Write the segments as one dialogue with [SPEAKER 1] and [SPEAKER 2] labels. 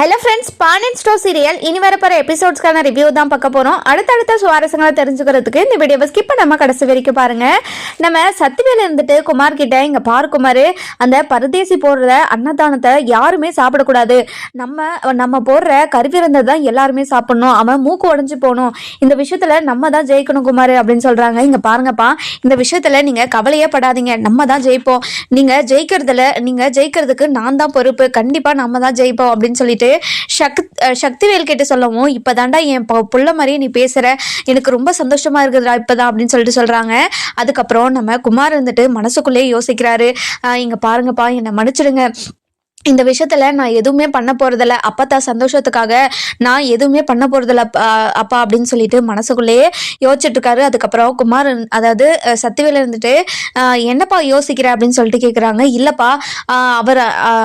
[SPEAKER 1] Hello friends பானின் ஸ்டோ serial இனி வரப்போகிற எபிசோட்ஸ்க்கான ரிவ்யூ தான் பார்க்க போகிறோம் அடுத்தடுத்த சுவாரஸ்யங்களை தெரிஞ்சுக்கிறதுக்கு இந்த வீடியோவை ஸ்கிப் பண்ணாமல் கடைசி வரைக்கும் பாருங்கள் நம்ம சத்துவேல இருந்துட்டு குமார் கிட்ட இங்கே பார் குமார் அந்த பரதேசி போடுற அன்னதானத்தை யாருமே சாப்பிடக்கூடாது. நம்ம நம்ம போடுற கருவிருந்தை தான் எல்லாருமே சாப்பிடணும். அவன் மூக்கு உடஞ்சி போகணும். இந்த விஷயத்தில் நம்ம தான் ஜெயிக்கணும் குமார் அப்படின்னு சொல்கிறாங்க இங்கே பாருங்கப்பா இந்த விஷயத்தில் நீங்கள் கவலையே படாதீங்க. நம்ம தான் ஜெயிப்போம். நீங்கள் ஜெயிக்கிறதுல நீங்கள் ஜெயிக்கிறதுக்கு நான் தான் பொறுப்பு. கண்டிப்பாக நம்ம தான் ஜெயிப்போம் அப்படின்னு சொல்லிட்டு சக்தி சக்திவேல் கிட்ட சொல்லவும் இப்போதாண்டா என் புள்ள மாதிரியே நீ பேசுகிற எனக்கு ரொம்ப சந்தோஷமா இருக்குதுடா இப்போதான் அப்படின்னு சொல்லிட்டு சொல்கிறாங்க அதுக்கப்புறம் நம்ம குமார் இருந்துட்டு மனசுக்குள்ளேயே யோசிக்கிறாரு. "ஆஹ் இங்க பாருங்கப்பா என்னை மன்னிச்சிடுங்க. இந்த விஷயத்துல நான் எதுவுமே பண்ண போறதில்ல. அப்பத்தா சந்தோஷத்துக்காக நான் எதுவுமே பண்ண போறதில்ல அப்பா அப்பா அப்படின்னு சொல்லிட்டு மனசுக்குள்ளேயே யோசிச்சுட்டு இருக்காரு. அதுக்கப்புறம் குமார் அதாவது சத்துவேல இருந்துட்டு என்னப்பா யோசிக்கிற அப்படின்னு சொல்லிட்டு கேட்குறாங்க இல்லப்பா அவர்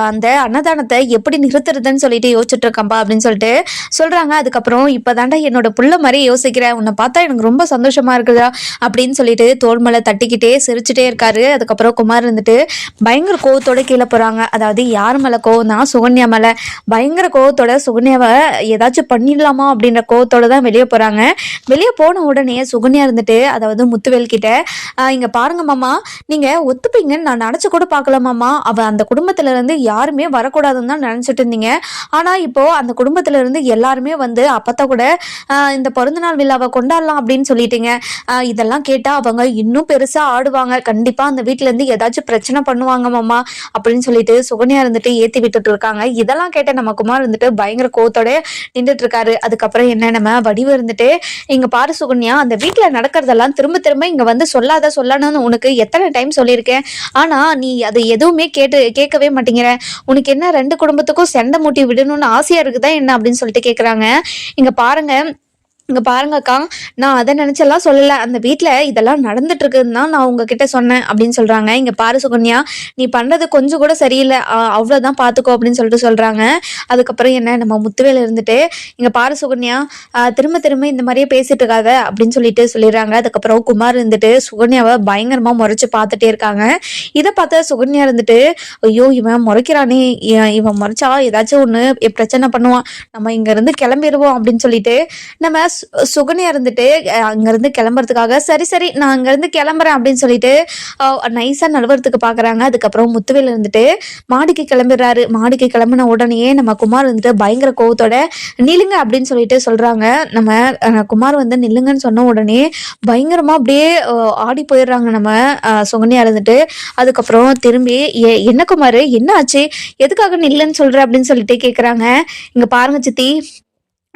[SPEAKER 1] அந்த அன்னதானத்தை எப்படி நிறுத்துறதுன்னு சொல்லிட்டு யோசிச்சுட்டு அப்படின்னு சொல்லிட்டு சொல்றாங்க. அதுக்கப்புறம் இப்போதாண்டா என்னோட புள்ள மாதிரி யோசிக்கிறேன் உன்னை பார்த்தா எனக்கு ரொம்ப சந்தோஷமா இருக்குதா அப்படின்னு சொல்லிட்டு தோல்மலை தட்டிக்கிட்டே சிரிச்சுட்டே இருக்காரு. அதுக்கப்புறம் குமார் இருந்துட்டு பயங்கர கோவத்தோட கீழே போறாங்க. அதாவது யார் மேலே கோவம் தான். சுகன்யா மேலே. பயங்கர கோவத்தோட சுகன்யாவை ஏதாச்சும் பண்ணிடலாமா அப்படின்ற கோவத்தோட தான் வெளியே போகிறாங்க வெளியே போன உடனே சுகன்யா இருந்துட்டு அதாவது முத்துவேல் கிட்ட இங்கே பாருங்க மாமா. நீங்கள் ஒத்துப்பீங்கன்னு நான் நினச்சி கூட பார்க்கல மாமா. அவள் அந்த குடும்பத்துல இருந்து யாருமே வரக்கூடாதுன்னு தான் நினச்சிட்டு இருந்தீங்க. ஆனால் இப்போது அந்த குடும்பத்துல இருந்து எல்லாருமே வந்து அப்பத்தா கூட இந்த பிறந்தநாள் விழாவை கொண்டாடலாம் அப்படின்னு சொல்லிட்டீங்க. இதெல்லாம் கேட்டால் அவங்க இன்னும் பெருசாக ஆடுவாங்க. கண்டிப்பாக அந்த வீட்டிலேருந்து இருந்து ஏதாச்சும் பிரச்சனை பண்ணுவாங்க மாமா அப்படின்னு சொல்லிட்டு சுகன்யா இருந்துட்டு ஏத்தி விட்டுட்டு இருக்காங்க. இதெல்லாம் கேட்ட நம்ம குமார் வந்துட்டு பயங்கர கோத்தோட நின்றுட்டு இருக்காரு. அதுக்கப்புறம் என்ன நம்ம வடிவு இருந்துட்டு இங்க பாரு சுகன்யா அந்த வீட்டில் நடக்கிறதெல்லாம் திரும்ப திரும்ப இங்க வந்து சொல்லாத சொல்லணும்னு உனக்கு எத்தனை டைம் சொல்லியிருக்கேன்? ஆனா நீ அது எதுவுமே கேட்டு கேட்கவே மாட்டேங்கிற. உனக்கு என்ன ரெண்டு குடும்பத்துக்கும் சண்டை மூட்டி விடணும்னு ஆசையா இருக்குதா என்ன? அப்படின்னு சொல்லிட்டு கேக்குறாங்க. இங்க பாருங்க இங்க பாருங்கக்கா நான் அதை நினைச்செல்லாம் சொல்லல. அந்த வீட்டில் இதெல்லாம் நடந்துட்டு தான் நான் உங்ககிட்ட சொன்னேன் அப்படின்னு சொல்றாங்க. இங்க பாரு சுகன்யா நீ பண்றது கொஞ்சம் கூட சரியில்லை. அ- அவ்வளவுதான் பாத்துக்கோ அப்படின்னு சொல்லிட்டு சொல்றாங்க. அதுக்கப்புறம் என்ன நம்ம முத்துவேல இருந்துட்டு இங்க பாரு சுகன்யா திரும்ப திரும்ப இந்த மாதிரியே பேசிட்டு இருக்காத அப்படின்னு சொல்லிட்டு சொல்லிடுறாங்க. அதுக்கப்புறம் குமார் இருந்துட்டு சுகன்யாவை பயங்கரமா முறைச்சு பார்த்துட்டே இருக்காங்க. இதை பார்த்தா சுகன்யா இருந்துட்டு ஐயோ இவன் முறைக்கிறானே இவன் முறைச்சா ஏதாச்சும் ஒண்ணு பிரச்சனை பண்ணுவான். நம்ம இங்க இருந்து கிளம்பிடுவோம் அப்படின்னு சொல்லிட்டு நம்ம சுகன்யா இருந்துட்டு அங்கேருந்து அங்கிருந்து கிளம்புறதுக்காக சரி சரி நான் அங்கிருந்து கிளம்புறேன் அப்படின்னு சொல்லிட்டு நைஸா நழுவுறதுக்கு பாக்குறாங்க. அதுக்கப்புறம் முத்துவேல் இருந்துட்டு மாடிக்கு கிளம்பிடுறாரு. மாடிக்கு கிளம்புன உடனேயே நம்ம குமார் வந்துட்டு பயங்கர கோவத்தோட நில்லுங்க அப்படின்னு சொல்லிட்டு சொல்றாங்க. நம்ம குமார் வந்து நில்லுங்கன்னு சொன்ன உடனே பயங்கரமா அப்படியே ஆடி போயிடுறாங்க நம்ம அஹ், சுகன்யா இருந்துட்டு. அதுக்கப்புறம் திரும்பி "எ- என்ன குமார்? என்ன ஆச்சு? எதுக்காக நில்லுன்னு சொல்ற? அப்படின்னு சொல்லிட்டு கேக்குறாங்க. இங்க பாருங்க சித்தி.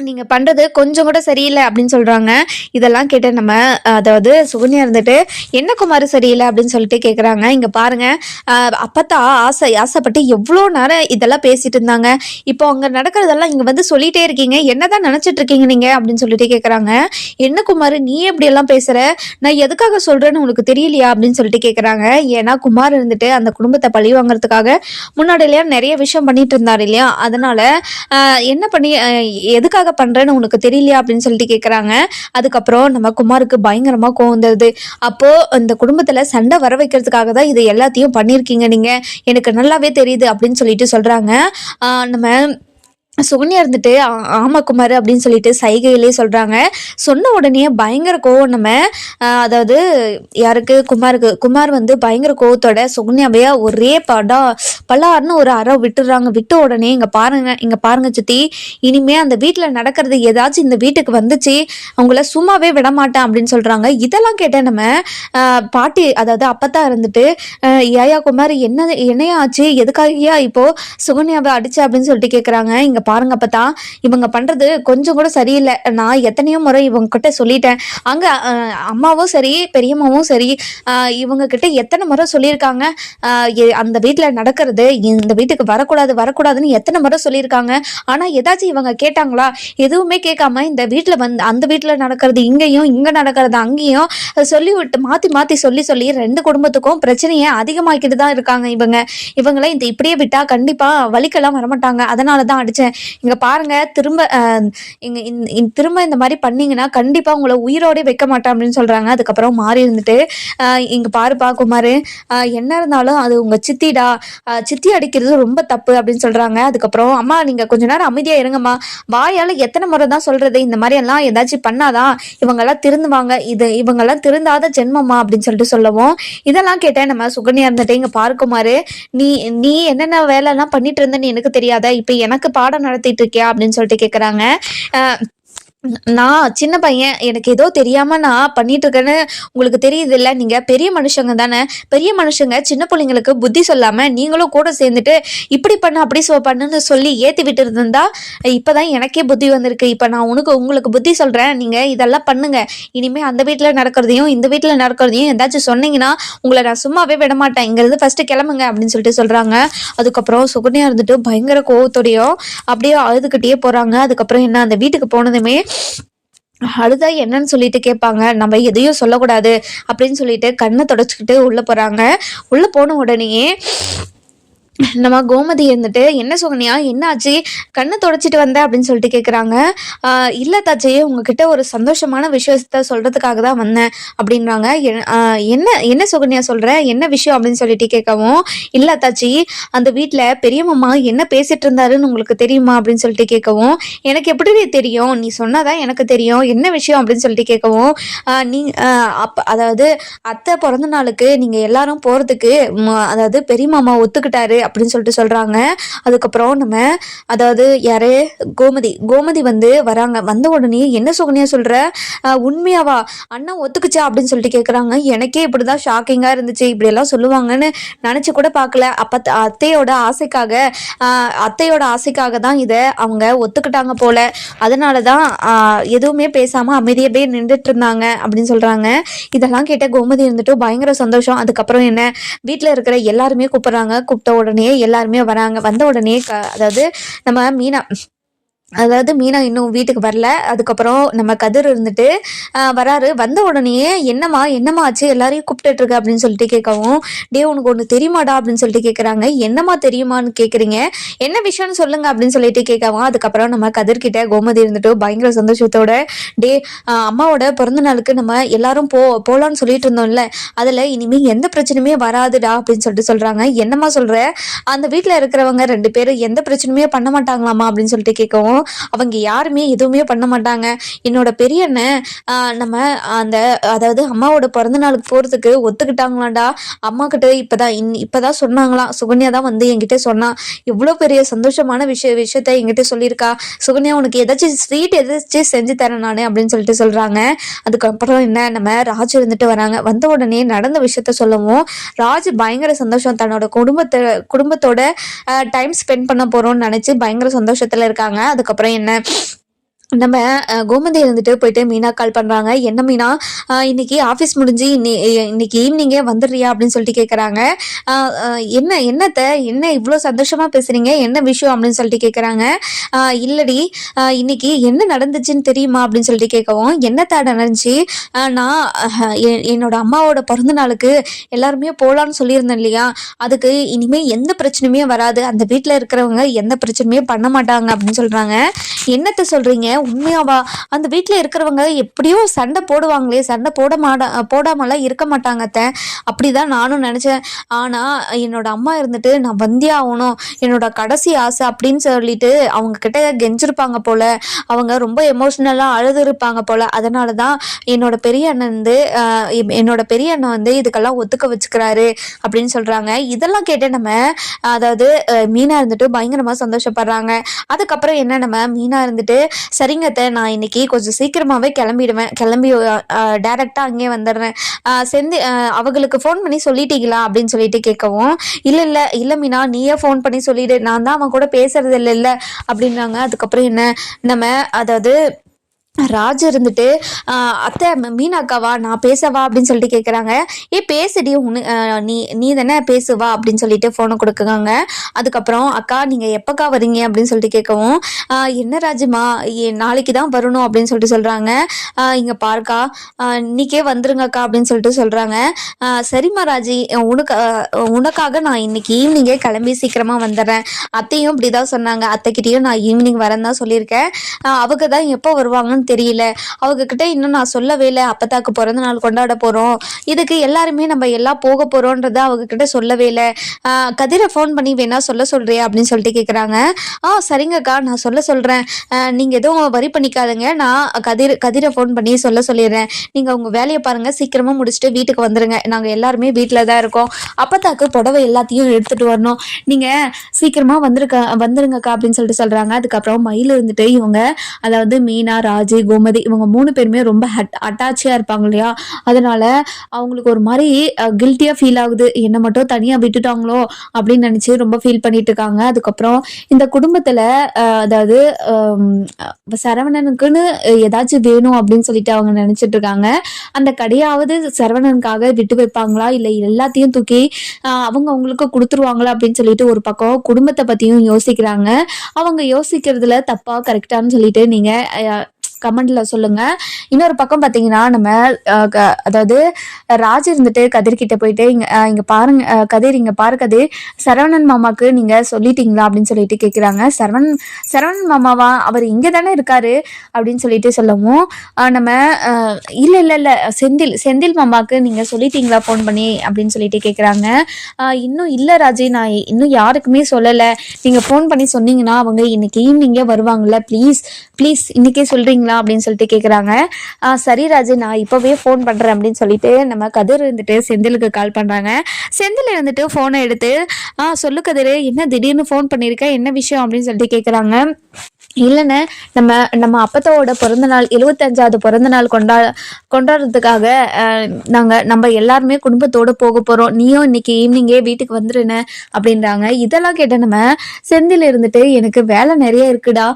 [SPEAKER 1] நீங்கள் பண்ணுறது கொஞ்சம் கூட சரியில்லை அப்படின்னு சொல்கிறாங்க இதெல்லாம் கேட்டு நம்ம அதாவது சுகன்யா இருந்துட்டு என்ன குமார் சரியில்லை? அப்படின்னு சொல்லிட்டு கேட்குறாங்க இங்கே பாருங்கள் அப்போத்தான் அப்பத்தா ஆசை ஆசைப்பட்டு எவ்வளோ நேரம் இதெல்லாம் பேசிகிட்டு இருந்தாங்க. இப்போ அங்கே நடக்கிறதெல்லாம் இங்கே வந்து சொல்லிகிட்டே இருக்கீங்க. என்னதான் நினச்சிட்டு இருக்கீங்க நீங்கள் அப்படின்னு சொல்லிட்டு கேட்குறாங்க என்ன குமார் நீ எப்படியெல்லாம் பேசுகிற நான் எதுக்காக சொல்கிறேன்னு உனக்கு தெரியலையா? அப்படின்னு சொல்லிட்டு கேட்குறாங்க ஏன்னா குமார் இருந்துட்டு அந்த குடும்பத்தை பழி வாங்குறதுக்காக முன்னாடியிலேயே நிறைய விஷயம் பண்ணிட்டு இருந்தாரு இல்லையா? அதனால் என்ன பண்ணி எதுக்காக எதுக்காக பண்றேன்னு உனக்கு தெரியலையா அப்படின்னு சொல்லிட்டு கேக்குறாங்க. அதுக்கப்புறம் நம்ம குமாருக்கு பயங்கரமா கோவம் வந்தது அப்போ இந்த குடும்பத்துல சண்டை வர வைக்கிறதுக்காக தான் இது எல்லாத்தையும் பண்ணியிருக்கீங்க நீங்க. எனக்கு நல்லாவே தெரியுது அப்படின்னு சொல்லிட்டு சொல்றாங்க. நம்ம சோனியா இருந்துட்டு "ஆ- ஆமா குமார் அப்படின்னு சொல்லிட்டு சைகையிலே சொல்றாங்க. சொன்ன உடனே பயங்கர கோவம் நம்ம. அதாவது யாருக்கு? குமாருக்கு. குமார் வந்து பயங்கர கோவத்தோட சுகன்யாவைய ஒரே படா. பல்லாருன்னு ஒரு அற விட்டுறாங்க. விட்ட உடனே இங்க பாருங்க இங்க பாருங்க சுத்தி. இனிமே அந்த வீட்டில் நடக்கிறது ஏதாச்சும் இந்த வீட்டுக்கு வந்துச்சு. அவங்கள சும்மாவே விட மாட்டேன் அப்படின்னு சொல்றாங்க. இதெல்லாம் கேட்ட நம்ம பாட்டி அதாவது அப்பத்தா இருந்துட்டு ஏயா குமார் என்ன என்னையா ஆச்சு? எதுக்காகயா இப்போ சுகன்யாவை அடிச்சு? அப்படின்னு சொல்லிட்டு கேக்குறாங்க. இங்க பாருங்க அப்பத்தா இவங்க பண்றது கொஞ்சம் கூட சரியில்லை. நான் எத்தனையோ முறை இவங்க கிட்ட சொல்லிட்டேன். அங்க அம்மாவும் சரி பெரியம்மாவும் சரி இவங்க கிட்ட எத்தனை முறை சொல்லியிருக்காங்க. அந்த வீட்டில் நடக்கிறது இந்த வீட்டுக்கு வரக்கூடாது வரக்கூடாதுன்னு எத்தனை முறை சொல்லியிருக்காங்க. ஆனா ஏதாச்சும் இவங்க கேட்டாங்களா? எதுவுமே கேட்காம இந்த வீட்டில் வந்து அந்த வீட்டில் நடக்கிறது இங்கேயும் இங்க நடக்கிறது அங்கேயும் சொல்லி விட்டு மாத்தி மாத்தி சொல்லி சொல்லி ரெண்டு குடும்பத்துக்கும் பிரச்சனையை அதிகமாக்கிட்டு தான் இருக்காங்க இவங்க. இவங்கள இந்த இப்படியே விட்டா கண்டிப்பா வலிக்கெல்லாம் வரமாட்டாங்க. அதனால தான் அடிச்சேன். இங்கே பாருங்க திரும்ப இங்க இந்த- திரும்ப இந்த மாதிரி பண்ணீங்கன்னா கண்டிப்பாக உங்களை உயிரோடே வைக்க மாட்டேன் அப்படின்னு சொல்கிறாங்க அதுக்கப்புறம் மாறி இருந்துட்டு இங்கே பாருப்பா குமார் என்ன இருந்தாலும் அது உங்கள் சித்திடா சித்தி அடிக்கிறது ரொம்ப தப்பு அப்படின்னு சொல்கிறாங்க அதுக்கப்புறம் அம்மா நீங்கள் கொஞ்ச நேரம் அமைதியாக இருங்கம்மா. வாயால் எத்தனை முறை தான் சொல்கிறது இந்த மாதிரி எல்லாம் ஏதாச்சும் பண்ணாதான் இவங்கெல்லாம் திருந்துவாங்க. இது இவங்கெல்லாம் திருந்தாத ஜென்மமா அப்படின்னு சொல்லிட்டு சொல்லவும். இதெல்லாம் கேட்டேன் நம்ம சுகன்யா இருந்துட்டு இங்கே பாருக்குமாரு நீ நீ என்னென்ன வேலைலாம் பண்ணிட்டு இருந்தேன்னு எனக்கு தெரியாத. இப்போ எனக்கு பாடம் நடத்திட்டு இருக்கியா அப்படின்னு சொல்லிட்டு கேட்குறாங்க நான் சின்ன பையன் எனக்கு ஏதோ தெரியாம நான் பண்ணிட்டு இருக்கேன்னு உங்களுக்கு தெரியுது இல்லை நீங்க பெரிய மனுஷங்க தானே. பெரிய மனுஷங்க சின்ன பிள்ளைங்களுக்கு புத்தி சொல்லாம நீங்களும் கூட சேர்ந்துட்டு இப்படி பண்ண அப்படி சொ பண்ணுன்னு சொல்லி ஏத்தி விட்டு இருந்தா இப்பதான் எனக்கே புத்தி வந்திருக்கு. இப்ப நான் உனக்கு உங்களுக்கு புத்தி சொல்றேன். நீங்க இதெல்லாம் பண்ணுங்க. இனிமே அந்த வீட்டுல நடக்கிறதையும் இந்த வீட்டுல நடக்கிறதையும் ஏதாச்சும் சொன்னீங்கன்னா உங்களை நான் சும்மாவே விட மாட்டேன். இங்க ஃபர்ஸ்ட் கிளம்புங்க அப்படின்னு சொல்லிட்டு சொல்றாங்க. அதுக்கப்புறம் சுகன்யா இருந்துட்டு பயங்கர கோவத்தோடையும் அப்படியே அழுதுகிட்டே போறாங்க. அதுக்கப்புறம் என்ன அந்த வீட்டுக்கு போனதுமே அழுதா என்னன்னு சொல்லிட்டு கேட்பாங்க நம்ம எதையும் சொல்லக்கூடாது அப்படின்னு சொல்லிட்டு கண்ணை தொடச்சிக்கிட்டு உள்ள போறாங்க. உள்ள போன உடனேயே நம்ம கோமதி இருந்துட்டு என்ன சுகன்யா என்னாச்சு? கண்ணை தொடச்சிட்டு வந்த? அப்படின்னு சொல்லிட்டு கேட்குறாங்க இல்லை தாச்சி உங்ககிட்ட ஒரு சந்தோஷமான விஷயத்த சொல்கிறதுக்காக தான் வந்தேன் அப்படின்றாங்க. என்ன என்ன சுகன்யா சொல்கிற என்ன விஷயம்? அப்படின்னு சொல்லிட்டு கேட்கவும் இல்லை தாச்சி அந்த வீட்டில் பெரிய மாமா என்ன பேசிட்டு இருந்தாருன்னு உங்களுக்கு தெரியுமா? அப்படின்னு சொல்லிட்டு கேட்கவும் எனக்கு எப்படி தெரியும்? நீ சொன்னாதான் எனக்கு தெரியும். என்ன விஷயம்? அப்படின்னு சொல்லிட்டு கேட்கவும் நீ அப் அப்ப அதாவது அத்தை பிறந்த நாளுக்கு நீங்கள் எல்லாரும் போகிறதுக்கு அதாவது பெரிய மாமா ஒத்துக்கிட்டாரு அப்படின்னு சொல்லிட்டு சொல்கிறாங்க அதுக்கப்புறம் நம்ம அதாவது யாரு? கோமதி. கோமதி வந்து வராங்க. வந்த உடனே என்ன சுகன்யா சொல்கிற உண்மையாவா? அண்ணா ஒத்துக்குச்சா? அப்படின்னு சொல்லிட்டு கேட்குறாங்க எனக்கே இப்படி தான் ஷாக்கிங்காக இருந்துச்சு. இப்படியெல்லாம் சொல்லுவாங்கன்னு நினச்சி கூட பார்க்கல. அப்போ அத்தையோட ஆசைக்காக அத்தையோட ஆசைக்காக தான் இதை அவங்க ஒத்துக்கிட்டாங்க போல. அதனால தான் எதுவுமே பேசாமல் அமைதியாகவே நின்றுட்டு இருந்தாங்க அப்படின்னு சொல்கிறாங்க இதெல்லாம் கேட்ட கோமதி இருந்துட்டு பயங்கர சந்தோஷம். அதுக்கப்புறம் என்ன? வீட்டில் இருக்கிற எல்லாருமே கூப்பிட்றாங்க. கூப்பிட்ட உடனே எல்லாருமே வராங்க. வந்த உடனே க அதாவது நம்ம மீனா அதாவது மீனா இன்னும் வீட்டுக்கு வரல. அதுக்கப்புறம் நம்ம கதிர் இருந்துட்டு வராரு. வந்த உடனே என்னம்மா என்னம்மா ஆச்சு? எல்லாரையும் கூப்பிட்டுட்டு இருக்க அப்படின்னு சொல்லிட்டு கேட்கவும் டே உனக்கு ஒன்று தெரியுமாடா? அப்படின்னு சொல்லிட்டு கேட்குறாங்க என்னம்மா தெரியுமான்னு கேட்குறீங்க என்ன விஷயம்னு சொல்லுங்க அப்படின்னு சொல்லிட்டு கேட்கவும் அதுக்கப்புறம் நம்ம கதிர்கிட்ட கோமதி இருந்துட்டு பயங்கர சந்தோஷத்தோட டே அம்மாவோட பிறந்த நாளுக்கு நம்ம எல்லாரும் போ போகலான்னு சொல்லிட்டு இருந்தோம்ல. அதில் இனிமேல் எந்த பிரச்சனையுமே வராதுடா அப்படின்னு சொல்லிட்டு சொல்கிறாங்க என்னம்மா சொல்கிற அந்த வீட்டில் இருக்கிறவங்க ரெண்டு பேரும் எந்த பிரச்சனையுமே பண்ண மாட்டாங்களாமா அப்படின்னு சொல்லிட்டு கேட்கவும் அவங்க யாருமே எதுவுமே பண்ண மாட்டாங்க. என்னோட பெரிய அண்ணன் ஆஹ் நம்ம அந்த அதாவது அம்மாவோட பிறந்த நாளுக்கு போகிறதுக்கு ஒத்துக்கிட்டாங்களாடா அம்மா கிட்ட இப்போதான் இன் இப்போதான் சொன்னாங்களாம் சுகன்யா தான் வந்து என்கிட்ட சொன்னா. இவ்வளோ பெரிய சந்தோஷமான விஷய விஷயத்த என்கிட்ட சொல்லியிருக்கா. சுகன்யா உனக்கு ஏதாச்சும் ஸ்வீட் ஏதாச்சும் செஞ்சு தரேன் நான் அப்படின்னு சொல்லிட்டு சொல்கிறாங்க அதுக்கப்புறம் என்ன நம்ம ராஜ் இருந்துட்டு வராங்க. வந்த உடனே நடந்த விஷயத்த சொல்லவும் ராஜ் பயங்கர சந்தோஷம் தன்னோட குடும்பத்தை குடும்பத்தோட டைம் ஸ்பெண்ட் பண்ண போகிறோம்னு நினச்சி பயங்கர சந்தோஷத்தில் இருக்காங்க. அதுக்கப்புறம் என்ன நம்ம அஹ், கோமதி இருந்துட்டு போயிட்டு மீனா கால் பண்ணுறாங்க என்ன மீனா? இன்னைக்கு ஆஃபீஸ் முடிஞ்சு இன்னி இன்னைக்கு ஈவினிங்கே வந்துடுறியா? அப்படின்னு சொல்லிட்டு கேட்குறாங்க என்ன என்னத்த? என்ன இவ்வளோ சந்தோஷமாக பேசுகிறீங்க என்ன விஷயம்? அப்படின்னு சொல்லிட்டு கேட்குறாங்க இல்லடி. இன்னைக்கு என்ன நடந்துச்சுன்னு தெரியுமா? அப்படின்னு சொல்லிட்டு கேட்கவும் என்னத்த நடந்துச்சு? நான் என்னோட அம்மாவோட பிறந்த நாளுக்கு எல்லாருமே போகலான்னு சொல்லியிருந்தேன் இல்லையா? அதுக்கு இனிமேல் எந்த பிரச்சனையுமே வராது. அந்த வீட்டில் இருக்கிறவங்க எந்த பிரச்சனையுமே பண்ண மாட்டாங்க அப்படின்னு சொல்கிறாங்க என்னத்தை சொல்கிறீங்க உண்மையாவா? அந்த வீட்டில் இருக்கிறவங்க எப்படியோ சண்டை போடுவாங்களே சண்டை போட மாட்டா போடாமலாம் இருக்க மாட்டாங்க அத்தை. அப்படிதான் நானும் நினச்சேன். ஆனால் என்னோட அம்மா இருந்துட்டு நான் வந்தே ஆகணும். என்னோட கடைசி ஆசை அப்படின்னு சொல்லிட்டு அவங்க கிட்ட கெஞ்சிருப்பாங்க போல. அவங்க ரொம்ப எமோஷ்னலாக அழுது இருப்பாங்க போல. அதனால தான் என்னோட பெரிய அண்ணன் வந்து என்னோட பெரிய அண்ணன் வந்து இதுக்கெல்லாம் ஒத்துக்க வச்சுக்கிறாரு அப்படின்னு சொல்கிறாங்க இதெல்லாம் கேட்டு நம்ம அதாவது மீனா இருந்துட்டு பயங்கரமாக சந்தோஷப்படுறாங்க. அதுக்கப்புறம் என்ன நம்ம மீனா இருந்துட்டு சரி அத்தை. நான் இன்னைக்கு கொஞ்சம் சீக்கிரமாகவே கிளம்பிடுவேன். கிளம்பி டேரெக்டாக அங்கேயே வந்துடுறேன். செந்தி அவங்களுக்கு ஃபோன் பண்ணி சொல்லிட்டீங்களா? அப்படின்னு சொல்லிட்டு கேட்கவும் இல்லை இல்லை இல்லை மீனா நீயே ஃபோன் பண்ணி சொல்லிடு. நான் தான் அவன் கூட பேசுறது இல்லை. இல்லை அப்படின்றாங்க அதுக்கப்புறம் என்ன? நம்ம அதாவது ராஜ் இருந்துட்டு அத்தை மீனாக்காவா? நான் பேசவா? அப்படின்னு சொல்லிட்டு கேட்குறாங்க ஏ பேசுடி உன்னு நீ நீ தானே பேசுவா? அப்படின்னு சொல்லிட்டு ஃபோனை கொடுக்குறாங்க. அதுக்கப்புறம் அக்கா நீங்கள் எப்போக்கா வரீங்க? அப்படின்னு சொல்லிட்டு கேட்கவும் என்ன ராஜுமா? நாளைக்கு தான் வரணும் அப்படின்னு சொல்லிட்டு சொல்கிறாங்க இங்கே பாருக்கா இன்னைக்கே வந்துருங்கக்கா அப்படின்னு சொல்லிட்டு சொல்கிறாங்க சரிம்மா ராஜி உனக்கு உனக்காக நான் இன்னைக்கு ஈவினிங்கே கிளம்பி சீக்கிரமாக வந்துடுறேன். அத்தையும் இப்படி தான் சொன்னாங்க. அத்தைக்கிட்டேயும் நான் ஈவினிங் வரேன் தான் சொல்லியிருக்கேன். அவங்க தான் எப்போ வருவாங்கன்னு தெரியல. அவங்க கிட்ட இன்னும் நான் சொல்லவே இல்லை. அப்பத்தாக்கு பிறந்த நாள் கொண்டாட போகிறோம் இதுக்கு எல்லாருமே நம்ம எல்லாம் போக போகிறோன்றத அவங்க கிட்ட சொல்லவே இல்லை. கதிரை ஃபோன் பண்ணி வேணா சொல்ல சொல்றியா அப்படின்னு சொல்லிட்டு கேட்குறாங்க ஆ சரிங்கக்கா நான் சொல்ல சொல்கிறேன் நீங்கள் எதுவும் வரி பண்ணிக்காதுங்க. நான் கதிர் கதிரை ஃபோன் பண்ணி சொல்ல சொல்லிடுறேன். நீங்கள் உங்கள் வேலையை பாருங்கள் சீக்கிரமாக முடிச்சுட்டு வீட்டுக்கு வந்துடுங்க நாங்கள் எல்லாருமே வீட்டில் தான் இருக்கோம். அப்பத்தாக்கு புடவை எல்லாத்தையும் எடுத்துகிட்டு வரணும். நீங்கள் சீக்கிரமாக வந்திருக்க வந்துருங்கக்கா அப்படின்னு சொல்லிட்டு சொல்கிறாங்க அதுக்கப்புறம் மயில் இருந்துட்டு இவங்க அதாவது மீனா ராஜ் கோமதி இவங்க மூணு பேருமே ரொம்ப ஹட் அட்டாச்சியாக இருப்பாங்க இல்லையா? அதனால அவங்களுக்கு ஒரு மாதிரி கில்ட்டியாக ஃபீல் ஆகுது. என்னை மட்டும் தனியாக விட்டுட்டாங்களோ அப்படின்னு நினச்சி ரொம்ப ஃபீல் பண்ணிட்டு இருக்காங்க. அதுக்கப்புறம் இந்த குடும்பத்தில் அதாவது சரவணனுக்குன்னு ஏதாச்சும் வேணும் அப்படின்னு சொல்லிட்டு அவங்க நினச்சிட்டு இருக்காங்க. அந்த கடையாவது சரவணனுக்காக விட்டு வைப்பாங்களா? இல்லை எல்லாத்தையும் தூக்கி அவங்க அவங்களுக்கு கொடுத்துருவாங்களா? அப்படின்னு சொல்லிட்டு ஒரு பக்கம் குடும்பத்தை பற்றியும் யோசிக்கிறாங்க. அவங்க யோசிக்கிறதுல தப்பா கரெக்டான்னு சொல்லிட்டு நீங்கள் கமெண்ட்ல சொல்லுங்க. இன்னொரு பக்கம் பார்த்தீங்கன்னா நம்ம க- அதாவது ராஜ் இருந்துட்டு கதிர்கிட்ட போயிட்டு இங்க இங்க பாருங்க கதிர் இங்க பாரு கதிர். சரவணன் மாமாக்கு நீங்க சொல்லிட்டீங்களா அப்படின்னு சொல்லிட்டு கேக்குறாங்க. சரவணன் சரவணன் மாமாவா? அவர் இங்க தானே இருக்காரு அப்படின்னு சொல்லிட்டு சொல்லவும் நம்ம இல்லை இல்ல இல்ல இல்ல செந்தில் செந்தில் மாமாக்கு நீங்க சொல்லிட்டீங்களா ஃபோன் பண்ணி அப்படின்னு சொல்லிட்டு கேக்குறாங்க. இன்னும் இல்ல ராஜி நான் இன்னும் யாருக்குமே சொல்லல. நீங்க ஃபோன் பண்ணி சொன்னீங்கன்னா அவங்க இன்னைக்கு ஈவினிங்கே வருவாங்கல்ல. ப்ளீஸ் ப்ளீஸ் இன்னைக்கே சொல்றீங்களா அப்படின்னு சொல்லிட்டு கேக்குறாங்க. சரி ராஜு நான் இப்போவே ஃபோன் பண்ணுறேன் அப்படின்னு சொல்லிட்டு நம்ம கதிர் இருந்துட்டு செந்திலுக்கு கால் பண்ணுறாங்க செந்தில் இருந்துட்டு ஃபோனை எடுத்து ஆ சொல்லு கதிர் என்ன திடீர்னு ஃபோன் பண்ணியிருக்கேன் என்ன விஷயம் அப்படின்னு சொல்லிட்டு கேட்குறாங்க இல்லைண்ணே நம்ம நம்ம அப்பத்தாவோட பிறந்த நாள் எழுபத்தஞ்சாவது பிறந்த நாள் கொண்டா கொண்டாடுறதுக்காக நாங்கள் நம்ம எல்லாருமே குடும்பத்தோடு போக போகிறோம் நீயும் இன்னைக்கு ஈவினிங்கே வீட்டுக்கு வந்துருண்ணே அப்படின்றாங்க. இதெல்லாம் கேட்ட நம்ம செந்தில் இருந்துட்டு எனக்கு வேலை நிறைய இருக்குடா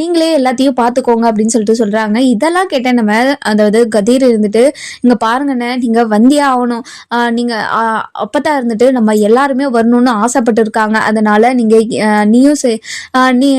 [SPEAKER 1] நீங்களே எல்லாத்தையும் பார்த்துக்கோங்க அப்படின்னு சொல்லிட்டு சொல்கிறாங்க இதெல்லாம் கேட்ட நம்ம அதாவது கதீர் இருந்துட்டு இங்கே பாருங்கண்ணே நீங்கள் வந்தே ஆகணும். நீங்கள் அப்பத்தா இருந்துட்டு நம்ம எல்லாருமே வரணும்னு ஆசைப்பட்டு இருக்காங்க அதனால் நீங்கள் நீயும் சரி நீ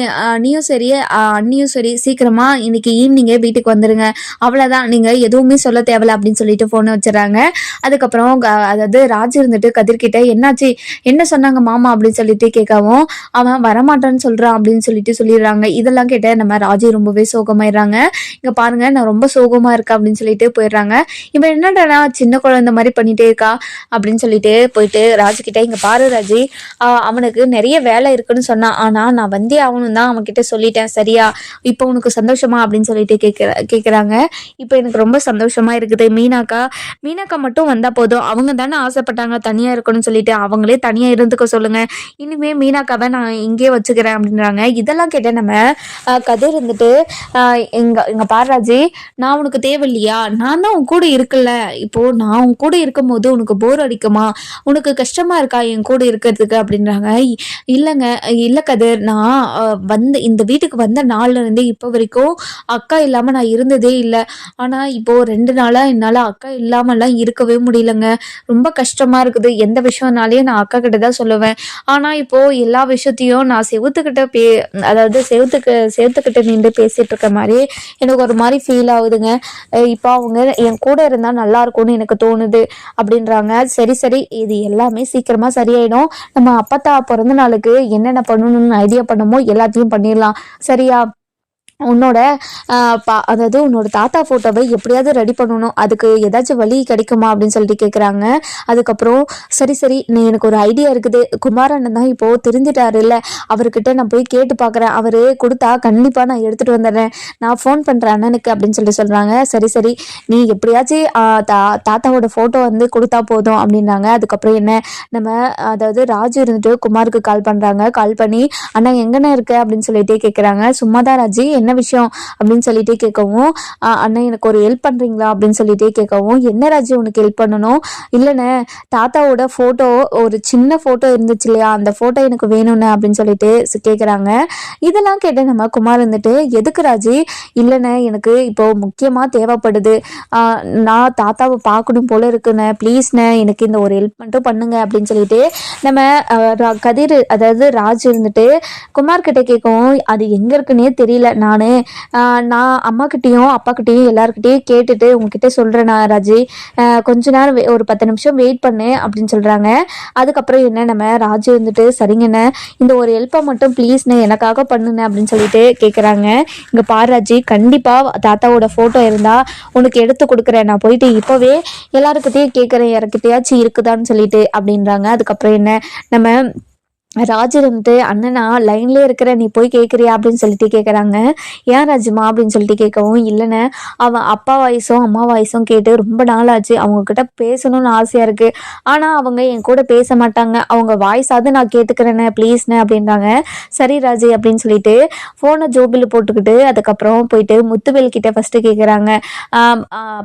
[SPEAKER 1] நீயும் சரி அண்ணியும் சரி சீக்கிரமாக இன்னைக்கு ஈவினிங்கே வீட்டுக்கு வந்துடுங்க அவ்வளோதான் நீங்கள் எதுவுமே சொல்ல தேவையில்ல அப்படின்னு சொல்லிட்டு ஃபோனை வச்சிடறாங்க. அதுக்கப்புறம் அதாவது ராஜ் இருந்துட்டு கதிர்கிட்ட என்னாச்சு? என்ன சொன்னாங்க மாமா? அப்படின்னு சொல்லிட்டு கேட்கவும் அவன் வரமாட்டான்னு சொல்கிறான் அப்படின்னு சொல்லிட்டு சொல்லிடுறாங்க. இதெல்லாம் கேட்ட நம்ம ராஜி ரொம்பவே சோகமாயிடுறாங்க. இங்கே பாருங்க நான் ரொம்ப சோகமாக இருக்கேன் அப்படின்னு சொல்லிட்டு போயிடுறாங்க. இவன் என்னடா சின்ன குழந்தை மாதிரி பண்ணிட்டே இருக்கா? அப்படின்னு சொல்லிட்டு போயிட்டு ராஜுக்கிட்ட இங்கே பாரு ராஜி அவனுக்கு நிறைய வேலை இருக்குன்னு சொன்னான். ஆனால் நான் வந்தே ஆகணும் தான் அவன் கிட்ட சொல்லிட்டேன். சரியா? இப்போ உனக்கு சந்தோஷமா? அப்படின்னு சொல்லிட்டு கேட்குற கேட்குறாங்க இப்போ எனக்கு ரொம்ப சந்தோஷமா இருக்குது. மீனாக்கா மீனாக்கா மட்டும் வந்தால் போதும். அவங்க தானே ஆசைப்பட்டாங்க தனியாக இருக்கணும்னு சொல்லிட்டு. அவங்களே தனியாக இருந்துக்க சொல்லுங்க. இனிமே மீனாக்காவை நான் இங்கேயே வச்சுக்கிறேன் அப்படின்றாங்க. இதெல்லாம் கேட்ட நம்ம ஆஹ், கதிர் இருந்துட்டு ஆஹ், எங்க எங்க பாராஜி நான் உனக்கு தேவையில்லையா? நான் தான் உன் கூட இருக்குல்ல இப்போ நான் உன் கூட இருக்கும்போது உனக்கு போர் அடிக்குமா? உனக்கு கஷ்டமா இருக்கா என் கூட இருக்கிறதுக்கு? அப்படின்றாங்க. இ- இல்லைங்க இல்லை கதிர். நான் வந்து இந்த வீட்டுக்கு வந்த நாள்லேருந்தே இப்போ வரைக்கும் அக்கா இல்லாமல் நான் இருந்ததே இல்லை. ஆனால் இப்போ ரெண்டு நாளாக என்னால் அக்கா இல்லாமலாம் இருக்கவே முடியலங்க. ரொம்ப கஷ்டமா இருக்குது. எந்த விஷயம்னாலையும் நான் அக்கா கிட்ட தான் சொல்லுவேன். ஆனால் இப்போ எல்லா விஷயத்தையும் நான் செவுத்துக்கிட்ட பே அதாவது செவுத்துக்கு செவுத்துக்கிட்ட நின்று பேசிட்டு இருக்க மாதிரி எனக்கு ஒரு மாதிரி ஃபீல் ஆகுதுங்க. இப்போ அவங்க என் கூட இருந்தால் நல்லா இருக்கும்னு எனக்கு தோணுது அப்படின்றாங்க. சரி சரி. இது எல்லாமே சீக்கிரமா சரியாயிடும். நம்ம அப்பத்தா பிறந்த நாளுக்கு என்னென்ன பண்ணணும்னு ஐடியா பண்ணுமோ எல்லாத்தையும் பண்ணிடலாம். சரியா? உன்னோட பா- அதாவது உன்னோட தாத்தா ஃபோட்டோவை எப்படியாவது ரெடி பண்ணணும். அதுக்கு ஏதாச்சும் வழி கிடைக்குமா அப்படின்னு சொல்லிட்டு கேட்குறாங்க அதுக்கப்புறம் சரி சரி நீ எனக்கு ஒரு ஐடியா இருக்குது. குமாரண்ணன் தான் இப்போது தெரிஞ்சிட்டாரு இல்லை அவர்கிட்ட நான் போய் கேட்டு பார்க்குறேன் அவர் கொடுத்தா கண்டிப்பாக நான் எடுத்துகிட்டு வந்துடுறேன். நான் ஃபோன் பண்ணுறேன் அண்ணனுக்கு அப்படின்னு சொல்லிட்டு சொல்கிறாங்க சரி சரி நீ எப்படியாச்சும் தா தாத்தாவோட ஃபோட்டோ வந்து கொடுத்தா போதும் அப்படின்னாங்க. அதுக்கப்புறம் என்ன நம்ம அதாவது ராஜு இருந்துட்டு குமாருக்கு கால் பண்ணுறாங்க கால் பண்ணி அண்ணா எங்கண்ணா இருக்க? அப்படின்னு சொல்லிட்டு கேட்குறாங்க சும்மா தான் ராஜி. என்ன என்ன விஷயம் அப்படின்னு சொல்லிட்டே கேட்கவும் அண்ணன் எனக்கு ஒரு ஹெல்ப் பண்ணுறீங்களா அப்படின்னு சொல்லிட்டே கேட்கவும் என்ன ராஜி உனக்கு ஹெல்ப் பண்ணணும்? இல்லைண்ணே தாத்தாவோட ஃபோட்டோ ஒரு சின்ன ஃபோட்டோ இருந்துச்சு இல்லையா? அந்த ஃபோட்டோ எனக்கு வேணும்ண்ணே அப்படின்னு சொல்லிட்டு கேட்குறாங்க இதெல்லாம் கேட்டு நம்ம குமார் வந்துட்டு எதுக்கு ராஜி? இல்லைண்ணே எனக்கு இப்போ முக்கியமாக தேவைப்படுது. நான் தாத்தாவை பார்க்கணும் போல இருக்குண்ணே. ப்ளீஸ்ண்ணே எனக்கு இந்த ஒரு ஹெல்ப் மட்டும் பண்ணுங்க அப்படின்னு சொல்லிட்டு நம்ம ரா- கதிர் அதாவது ராஜ் இருந்துட்டு குமார் கிட்ட கேட்கவும் அது எங்கே இருக்குன்னே தெரியல. நான் நான் நான் அம்மாக்கிட்டேயும் அப்பாக்கிட்டேயும் எல்லாருக்கிட்டேயும் கேட்டுட்டு உங்ககிட்ட சொல்கிறேன் நான் ராஜி. கொஞ்ச நேரம் ஒரு பத்து நிமிஷம் வெயிட் பண்ணு அப்படின்னு சொல்கிறாங்க அதுக்கப்புறம் என்ன நம்ம ராஜு வந்துட்டு சரிங்கண்ணே இந்த ஒரு ஹெல்ப்பை மட்டும் ப்ளீஸ்ண்ணே எனக்காக பண்ணுண்ணே அப்படின்னு சொல்லிட்டு கேட்குறாங்க இங்கே பாராஜி கண்டிப்பாக தாத்தாவோட ஃபோட்டோ இருந்தால் உனக்கு எடுத்து கொடுக்குறேன். நான் போயிட்டு இப்போவே எல்லாருக்கிட்டையும் கேட்குறேன் யாருக்கிட்டையாச்சும் இருக்குதான்னு சொல்லிட்டு அப்படின்றாங்க. அதுக்கப்புறம் என்ன நம்ம ராஜு வந்துட்டு அண்ணனா லைன்லேயே இருக்கிற நீ போய் கேட்குறியா அப்படின்னு சொல்லிட்டு கேட்குறாங்க ஏன் ராஜுமா? அப்படின்னு சொல்லிட்டு கேட்கவும் இல்லைண்ணே அவன் அப்பா வாய்ஸும் அம்மா வாய்ஸும் கேட்டு ரொம்ப நாள் ஆச்சு அவங்கக்கிட்ட பேசணும்னு ஆசையாக இருக்குது ஆனால் அவங்க என் கூட பேச மாட்டாங்க. அவங்க வாய்ஸாவது நான் கேட்டுக்கிறேண்ணே ப்ளீஸ்ண்ணே அப்படின்றாங்க. சரி ராஜு அப்படின்னு சொல்லிட்டு ஃபோனை ஜோபில் போட்டுக்கிட்டு அதுக்கப்புறம் போயிட்டு முத்துவேல் கிட்டே ஃபஸ்ட்டு கேட்குறாங்க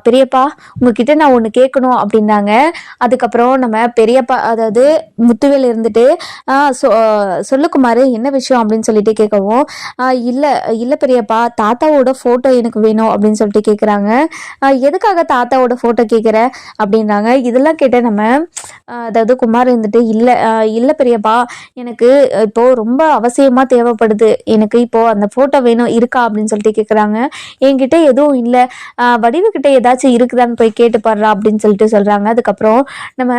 [SPEAKER 1] பெரியப்பா உங்ககிட்ட நான் ஒன்று கேட்கணும் அப்படின்னாங்க அதுக்கப்புறம் நம்ம பெரியப்பா அதாவது முத்துவேல் இருந்துட்டு சொ சொல்லு என்ன விஷயம் அப்படின்னு சொல்லிட்டு கேட்கவும் இல்லை இல்லை பெரியப்பா தாத்தாவோட ஃபோட்டோ எனக்கு வேணும் அப்படின்னு சொல்லிட்டு கேட்குறாங்க எதுக்காக தாத்தாவோட ஃபோட்டோ கேட்குற அப்படின்றாங்க. இதெல்லாம் கேட்ட நம்ம அதாவது குமார் இருந்துட்டு இல்லை இல்லை பெரியப்பா எனக்கு இப்போது ரொம்ப அவசியமாக தேவைப்படுது. எனக்கு இப்போது அந்த ஃபோட்டோ வேணும் இருக்கா? அப்படின்னு சொல்லிட்டு கேட்குறாங்க என்கிட்ட எதுவும் இல்லை. வடிவுக்கிட்ட ஏதாச்சும் இருக்குதான்னு போய் கேட்டு பாடுறா அப்படின்னு சொல்லிட்டு சொல்கிறாங்க அதுக்கப்புறம் நம்ம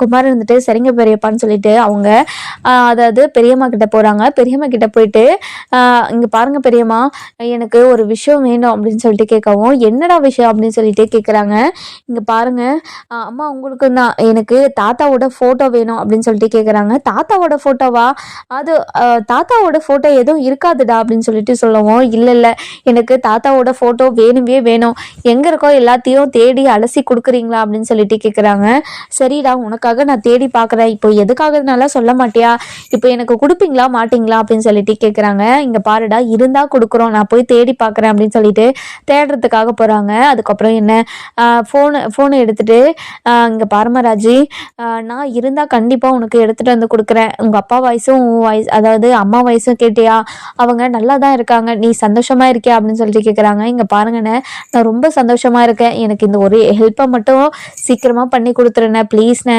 [SPEAKER 1] குமார் இருந்துட்டு சரிங்க பெரியப்பான்னு சொல்லிட்டு அவங்க அதாவது பெரியம்மா கிட்ட போகிறாங்க பெரியம்மா கிட்ட போயிட்டு இங்கே பாருங்க பெரியம்மா எனக்கு ஒரு விஷயம் வேணும் அப்படின்னு சொல்லிட்டு கேட்கவும் என்னடா விஷயம்? அப்படின்னு சொல்லிட்டு கேட்குறாங்க இங்கே பாருங்க அம்மா உங்களுக்கு தான் எனக்கு தாத்தாவோட ஃபோட்டோ வேணும் அப்படின்னு சொல்லிட்டு கேட்குறாங்க தாத்தாவோட ஃபோட்டோவா அது தாத்தாவோட ஃபோட்டோ எதுவும் இருக்காதுடா அப்படின்னு சொல்லிட்டு சொல்லவும் இல்லை இல்லை எனக்கு தாத்தாவோட ஃபோட்டோ வேணுமே வேணும். எங்கே இருக்கோ எல்லாத்தையும் தேடி அலசி கொடுக்குறீங்களா? அப்படின்னு சொல்லிட்டு கேட்குறாங்க சரிடா உனக்காக நான் தேடி பார்க்குறேன் இப்போ எதுக்காகனால சொல்ல மாட்டியா? இப்போ எனக்கு கொடுப்பீங்களா? மாட்டீங்களா? அப்படின்னு சொல்லிட்டு கேட்குறாங்க இங்கே பாருடா இருந்தால் கொடுக்குறோம். நான் போய் தேடி பார்க்குறேன் அப்படின்னு சொல்லிட்டு தேடுறதுக்காக போகிறாங்க அதுக்கப்புறம் என்ன? ஃபோனு ஃபோனை எடுத்துட்டு இங்கே பாரமராஜி நான் இருந்தால் கண்டிப்பாக உனக்கு எடுத்துகிட்டு வந்து கொடுக்குறேன். உங்கள் அப்பா வயசும் உன் வயசு அதாவது அம்மா வயசும் கேட்டியா? அவங்க நல்லா தான் இருக்காங்க. நீ சந்தோஷமாக இருக்கியா? அப்படின்னு சொல்லிட்டு கேட்குறாங்க இங்கே பாருங்கண்ணே நான் ரொம்ப சந்தோஷமாக இருக்கேன். எனக்கு இந்த ஒரு ஹெல்ப்பை மட்டும் சீக்கிரமாக பண்ணி கொடுத்துருண்ணே ப்ளீஸ்ண்ணே